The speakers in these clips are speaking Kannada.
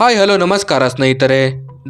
ಹಾಯ್ ಹಲೋ ನಮಸ್ಕಾರ ಸ್ನೇಹಿತರೆ.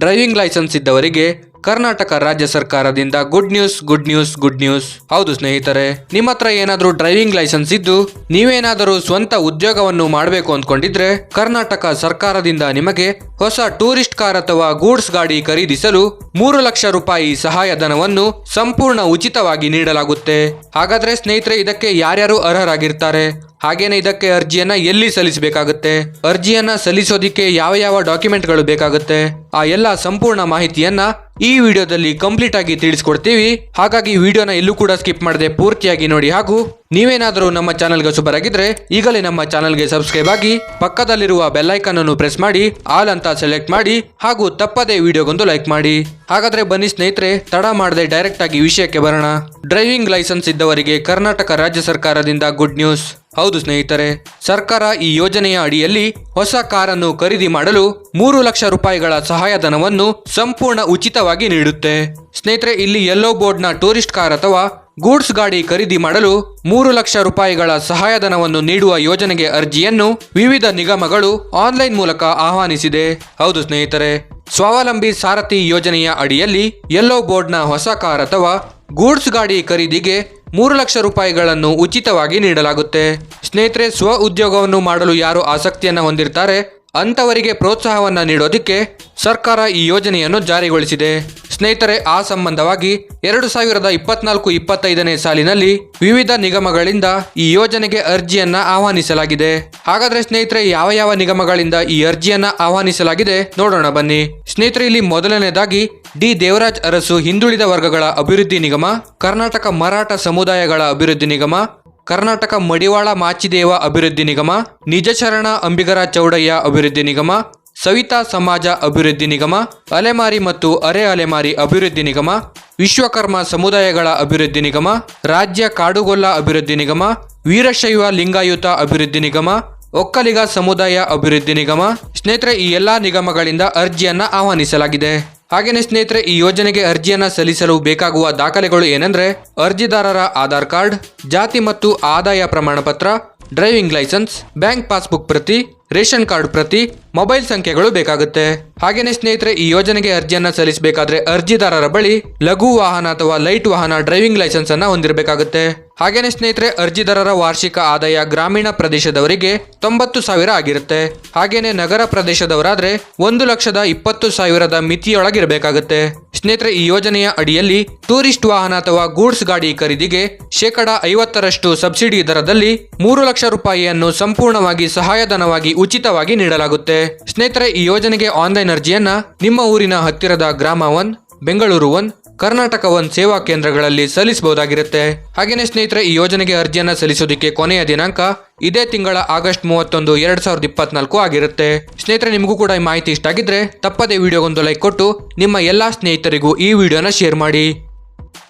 ಡ್ರೈವಿಂಗ್ ಲೈಸೆನ್ಸ್ ಇದ್ದವರಿಗೆ ಕರ್ನಾಟಕ ರಾಜ್ಯ ಸರ್ಕಾರದಿಂದ good news good news good news. ಹೌದು ಸ್ನೇಹಿತರೆ, ನಿಮ್ಮ ಹತ್ರ ಏನಾದರೂ ಡ್ರೈವಿಂಗ್ ಲೈಸೆನ್ಸ್ ಇದ್ದು ನೀವೇನಾದರೂ ಸ್ವಂತ ಉದ್ಯೋಗವನ್ನು ಮಾಡಬೇಕು ಅಂದ್ಕೊಂಡಿದ್ರೆ ಕರ್ನಾಟಕ ಸರ್ಕಾರದಿಂದ ನಿಮಗೆ ಹೊಸ ಟೂರಿಸ್ಟ್ ಕಾರ್ ಅಥವಾ ಗೂಡ್ಸ್ ಗಾಡಿ ಖರೀದಿಸಲು ಮೂರು ಲಕ್ಷ ರೂಪಾಯಿ ಸಹಾಯಧನವನ್ನು ಸಂಪೂರ್ಣ ಉಚಿತವಾಗಿ ನೀಡಲಾಗುತ್ತೆ. ಹಾಗಾದ್ರೆ ಸ್ನೇಹಿತರೆ ಇದಕ್ಕೆ ಯಾರ್ಯಾರು ಅರ್ಹರಾಗಿರ್ತಾರೆ? ಹಾಗೇನೆ ಇದಕ್ಕೆ ಅರ್ಜಿಯನ್ನ ಎಲ್ಲಿ ಸಲ್ಲಿಸಬೇಕಾಗುತ್ತೆ? ಅರ್ಜಿಯನ್ನ ಸಲ್ಲಿಸೋದಿಕ್ಕೆ ಯಾವ ಯಾವ ಡಾಕ್ಯುಮೆಂಟ್ಗಳು ಬೇಕಾಗುತ್ತೆ? ಆ ಎಲ್ಲ ಸಂಪೂರ್ಣ ಮಾಹಿತಿಯನ್ನ ಈ ವಿಡಿಯೋದಲ್ಲಿ ಕಂಪ್ಲೀಟ್ ಆಗಿ ತಿಳಿಸ್ಕೊಡ್ತೀವಿ. ಹಾಗಾಗಿ ವಿಡಿಯೋನ ಎಲ್ಲೂ ಕೂಡ ಸ್ಕಿಪ್ ಮಾಡದೆ ಪೂರ್ತಿಯಾಗಿ ನೋಡಿ. ಹಾಗೂ ನೀವೇನಾದರೂ ನಮ್ಮ ಚಾನಲ್ಗೆ ಆಗಿದ್ರೆ ಈಗಲೇ ನಮ್ಮ ಚಾನಲ್ಗೆ ಸಬ್ಸ್ಕ್ರೈಬ್ ಆಗಿ, ಪಕ್ಕದಲ್ಲಿರುವ ಬೆಲ್ಲೈಕನ್ ಅನ್ನು ಪ್ರೆಸ್ ಮಾಡಿ, ಆಲ್ ಅಂತ ಸೆಲೆಕ್ಟ್ ಮಾಡಿ, ಹಾಗೂ ತಪ್ಪದೇ ವಿಡಿಯೋಗೊಂದು ಲೈಕ್ ಮಾಡಿ. ಹಾಗಾದ್ರೆ ಬನ್ನಿ ಸ್ನೇಹಿತರೆ, ತಡ ಮಾಡದೆ ಡೈರೆಕ್ಟ್ ಆಗಿ ವಿಷಯಕ್ಕೆ ಬರೋಣ. ಡ್ರೈವಿಂಗ್ ಲೈಸೆನ್ಸ್ ಇದ್ದವರಿಗೆ ಕರ್ನಾಟಕ ರಾಜ್ಯ ಸರ್ಕಾರದಿಂದ ಗುಡ್ ನ್ಯೂಸ್. ಹೌದು ಸ್ನೇಹಿತರೆ, ಸರ್ಕಾರ ಈ ಯೋಜನೆಯ ಅಡಿಯಲ್ಲಿ ಹೊಸ ಕಾರನ್ನು ಖರೀದಿ ಮಾಡಲು ಮೂರು ಲಕ್ಷ ರೂಪಾಯಿಗಳ ಸಹಾಯಧನವನ್ನು ಸಂಪೂರ್ಣ ಉಚಿತವಾಗಿ ನೀಡುತ್ತೆ. ಸ್ನೇಹಿತರೆ, ಇಲ್ಲಿ ಯೆಲ್ಲೋ ಬೋರ್ಡ್ನ ಟೂರಿಸ್ಟ್ ಕಾರ್ ಅಥವಾ ಗೂಡ್ಸ್ ಗಾಡಿ ಖರೀದಿ ಮಾಡಲು ಮೂರು ಲಕ್ಷ ರೂಪಾಯಿಗಳ ಸಹಾಯಧನವನ್ನು ನೀಡುವ ಯೋಜನೆಗೆ ಅರ್ಜಿಯನ್ನು ವಿವಿಧ ನಿಗಮಗಳು ಆನ್ಲೈನ್ ಮೂಲಕ ಆಹ್ವಾನಿಸಿದೆ. ಹೌದು ಸ್ನೇಹಿತರೆ, ಸ್ವಾವಲಂಬಿ ಸಾರಥಿ ಯೋಜನೆಯ ಅಡಿಯಲ್ಲಿ ಯೆಲ್ಲೋ ಬೋರ್ಡ್ನ ಹೊಸ ಕಾರ್ ಅಥವಾ ಗೂಡ್ಸ್ ಗಾಡಿ ಖರೀದಿಗೆ ಮೂರು ಲಕ್ಷ ರೂಪಾಯಿಗಳನ್ನು ಉಚಿತವಾಗಿ ನೀಡಲಾಗುತ್ತೆ. ಸ್ನೇಹಿತರೆ, ಸ್ವ ಉದ್ಯೋಗವನ್ನು ಮಾಡಲು ಯಾರು ಆಸಕ್ತಿಯನ್ನು ಹೊಂದಿರ್ತಾರೆ? ಅಂಥವರಿಗೆ ಪ್ರೋತ್ಸಾಹವನ್ನು ನೀಡೋದಕ್ಕೆ ಸರ್ಕಾರ ಈ ಯೋಜನೆಯನ್ನು ಜಾರಿಗೊಳಿಸಿದೆ. ಸ್ನೇಹಿತರೆ, ಆ ಸಂಬಂಧವಾಗಿ ಎರಡು ಸಾವಿರದ ಇಪ್ಪತ್ನಾಲ್ಕು ಇಪ್ಪತ್ತೈದನೇ ಸಾಲಿನಲ್ಲಿ ವಿವಿಧ ನಿಗಮಗಳಿಂದ ಈ ಯೋಜನೆಗೆ ಅರ್ಜಿಯನ್ನ ಆಹ್ವಾನಿಸಲಾಗಿದೆ. ಹಾಗಾದ್ರೆ ಸ್ನೇಹಿತರೆ, ಯಾವ ಯಾವ ನಿಗಮಗಳಿಂದ ಈ ಅರ್ಜಿಯನ್ನ ಆಹ್ವಾನಿಸಲಾಗಿದೆ ನೋಡೋಣ ಬನ್ನಿ. ಸ್ನೇಹಿತರೆ, ಇಲ್ಲಿ ಮೊದಲನೇದಾಗಿ ಡಿ. ದೇವರಾಜ್ ಅರಸು ಹಿಂದುಳಿದ ವರ್ಗಗಳ ಅಭಿವೃದ್ಧಿ ನಿಗಮ, ಕರ್ನಾಟಕ ಮರಾಠ ಸಮುದಾಯಗಳ ಅಭಿವೃದ್ಧಿ ನಿಗಮ ಕರ್ನಾಟಕ ಮಡಿವಾಳ ಮಾಚಿದೇವ ಅಭಿವೃದ್ಧಿ ನಿಗಮ, ನಿಜಶರಣ ಅಂಬಿಗರ ಚೌಡಯ್ಯ ಅಭಿವೃದ್ಧಿ ನಿಗಮ, ಸವಿತಾ ಸಮಾಜ ಅಭಿವೃದ್ಧಿ ನಿಗಮ, ಅಲೆಮಾರಿ ಮತ್ತು ಅರೆ ಅಲೆಮಾರಿ ಅಭಿವೃದ್ಧಿ ನಿಗಮ, ವಿಶ್ವಕರ್ಮ ಸಮುದಾಯಗಳ ಅಭಿವೃದ್ಧಿ ನಿಗಮ, ರಾಜ್ಯ ಕಾಡುಗೊಲ್ಲ ಅಭಿವೃದ್ಧಿ ನಿಗಮ, ವೀರಶೈವ ಲಿಂಗಾಯುತ ಅಭಿವೃದ್ಧಿ ನಿಗಮ, ಒಕ್ಕಲಿಗ ಸಮುದಾಯ ಅಭಿವೃದ್ಧಿ ನಿಗಮ, ಸ್ನೇಹಿತರೆ, ಈ ಎಲ್ಲಾ ನಿಗಮಗಳಿಂದ ಅರ್ಜಿಯನ್ನು ಆಹ್ವಾನಿಸಲಾಗಿದೆ. ಹಾಗೇನೆ ಸ್ನೇಹಿತರೆ, ಈ ಯೋಜನೆಗೆ ಅರ್ಜಿಯನ್ನು ಸಲ್ಲಿಸಲು ಬೇಕಾಗುವ ದಾಖಲೆಗಳು ಏನೆಂದರೆ, ಅರ್ಜಿದಾರರ ಆಧಾರ್ ಕಾರ್ಡ್, ಜಾತಿ ಮತ್ತು ಆದಾಯ ಪ್ರಮಾಣ ಪತ್ರ ಡ್ರೈವಿಂಗ್ ಲೈಸೆನ್ಸ್, ಬ್ಯಾಂಕ್ ಪಾಸ್ಬುಕ್ ಪ್ರತಿ ರೇಷನ್ ಕಾರ್ಡ್ ಪ್ರತಿ ಮೊಬೈಲ್ ಸಂಖ್ಯೆಗಳು ಬೇಕಾಗುತ್ತೆ. ಹಾಗೇನೆ ಸ್ನೇಹಿತರೆ, ಈ ಯೋಜನೆಗೆ ಅರ್ಜಿಯನ್ನ ಸಲ್ಲಿಸಬೇಕಾದ್ರೆ ಅರ್ಜಿದಾರರ ಬಳಿ ಲಘು ವಾಹನ ಅಥವಾ ಲೈಟ್ ವಾಹನ ಡ್ರೈವಿಂಗ್ ಲೈಸೆನ್ಸ್ ಅನ್ನ ಹೊಂದಿರಬೇಕಾಗುತ್ತೆ. ಹಾಗೇನೆ ಸ್ನೇಹಿತರೆ, ಅರ್ಜಿದಾರರ ವಾರ್ಷಿಕ ಆದಾಯ ಗ್ರಾಮೀಣ ಪ್ರದೇಶದವರಿಗೆ ತೊಂಬತ್ತು ಸಾವಿರ ಆಗಿರುತ್ತೆ. ಹಾಗೇನೆ ನಗರ ಪ್ರದೇಶದವರಾದ್ರೆ ಒಂದು ಲಕ್ಷದ ಇಪ್ಪತ್ತು ಸಾವಿರದ ಮಿತಿಯೊಳಗಿರಬೇಕಾಗುತ್ತೆ. ಸ್ನೇಹಿತರೆ, ಈ ಯೋಜನೆಯ ಅಡಿಯಲ್ಲಿ ಟೂರಿಸ್ಟ್ ವಾಹನ ಅಥವಾ ಗೂಡ್ಸ್ ಗಾಡಿ ಖರೀದಿಗೆ ಶೇಕಡ ಐವತ್ತರಷ್ಟು ಸಬ್ಸಿಡಿ ದರದಲ್ಲಿ ಮೂರು ಲಕ್ಷ ರೂಪಾಯಿಯನ್ನು ಸಂಪೂರ್ಣವಾಗಿ ಸಹಾಯಧನವಾಗಿ ಉಚಿತವಾಗಿ ನೀಡಲಾಗುತ್ತೆ. ಸ್ನೇಹಿತರೆ, ಈ ಯೋಜನೆಗೆ ಆನ್ಲೈನ್ ಅರ್ಜಿಯನ್ನ ನಿಮ್ಮ ಊರಿನ ಹತ್ತಿರದ ಗ್ರಾಮ one, Bengaluru one, Karnataka one ಸೇವಾ ಕೇಂದ್ರಗಳಲ್ಲಿ ಸಲ್ಲಿಸಬಹುದಾಗಿರುತ್ತೆ. ಹಾಗೇನೆ ಸ್ನೇಹಿತರೆ, ಈ ಯೋಜನೆಗೆ ಅರ್ಜಿಯನ್ನ ಸಲ್ಲಿಸೋದಕ್ಕೆ ಕೊನೆಯ ದಿನಾಂಕ ಇದೇ ತಿಂಗಳ ಆಗಸ್ಟ್ ಮೂವತ್ತೊಂದು, ಎರಡ್ ಸಾವಿರದ ಇಪ್ಪತ್ನಾಲ್ಕು ಆಗಿರುತ್ತೆ. ಸ್ನೇಹಿತರೆ, ನಿಮಗೂ ಕೂಡ ಈ ಮಾಹಿತಿ ಇಷ್ಟ ಆಗಿದ್ರೆ ತಪ್ಪದೇ ವಿಡಿಯೋಗೊಂದು ಲೈಕ್ ಕೊಟ್ಟು ನಿಮ್ಮ ಎಲ್ಲಾ ಸ್ನೇಹಿತರಿಗೂ ಈ ವಿಡಿಯೋನ ಶೇರ್ ಮಾಡಿ.